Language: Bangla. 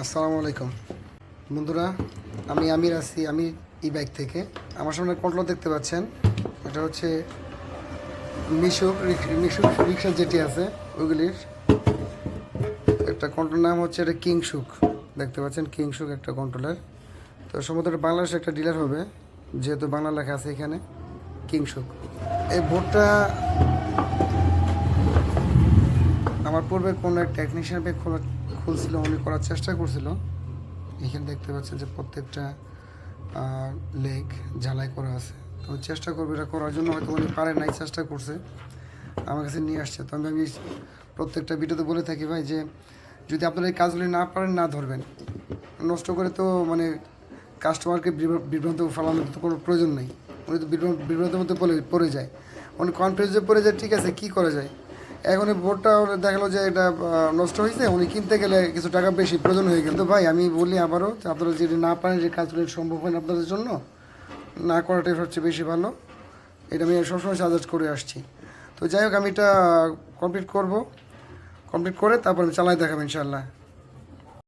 আসসালামু আলাইকুম। বন্ধুরা, আমি আমির আছি আমি ই বাইক থেকে। আমার সামনে কন্ট্রোল দেখতে পাচ্ছেন, এটা হচ্ছে মিশুক রিক- মিশুক রিক্সা যেটি আছে ওইগুলির একটা কন্ট্রোল নাম হচ্ছে এটা কিংসুক দেখতে পাচ্ছেন কিংশুক একটা কন্ট্রোলার। তো সম্ভবত এটা বাংলাদেশে একটা ডিলার হবে, যেহেতু বাংলা লেখা আছে এখানে কিংসুক এই বোর্ডটা আমার পূর্বে কোনো এক টেকনিশিয়ান ব্যাগ খোলা, খুলছিল, উনি করার চেষ্টা করছিল। এখানে দেখতে পাচ্ছেন যে প্রত্যেকটা লেগ ঝালাই করা আছে। তো চেষ্টা করবে এটা করার জন্য, হয়তো উনি পারে নাই, চেষ্টা করছে। আমার কাছে নিয়ে আসছে। তো আমি আমি প্রত্যেকটা ভিডিওতে বলে থাকি ভাই যে, যদি আপনারা এই কাজগুলি না পারেন, না ধরবেন। নষ্ট করে তো মানে কাস্টমারকে বিভ্রা- বিভ্রান্ত ফেলানোর তো কোনো প্রয়োজন নেই। উনি তো বিভ্রান্ত, বিভ্রান্তের মধ্যে পড়ে যায়। উনি কনফিউজে পড়ে যায়, ঠিক আছে, কী করা যায়? এখন এই বোর্ডটা দেখাল যে এটা নষ্ট হয়েছে, উনি কিনতে গেলে কিছু টাকা বেশি প্রয়োজন হয়ে গেল। তো ভাই, আমি বলি আবারও যে আপনারা যদি না পারেন যে কাজ করেন সম্ভব হয় আপনাদের জন্য, না করাটাই সবচেয়ে বেশি ভালো। এটা আমি সবসময় সাজেস্ট করে আসছি। তো যাই হোক, আমি এটা কমপ্লিট করব। কমপ্লিট করে তারপর আমি চালাই দেখাবো ইনশাল্লাহ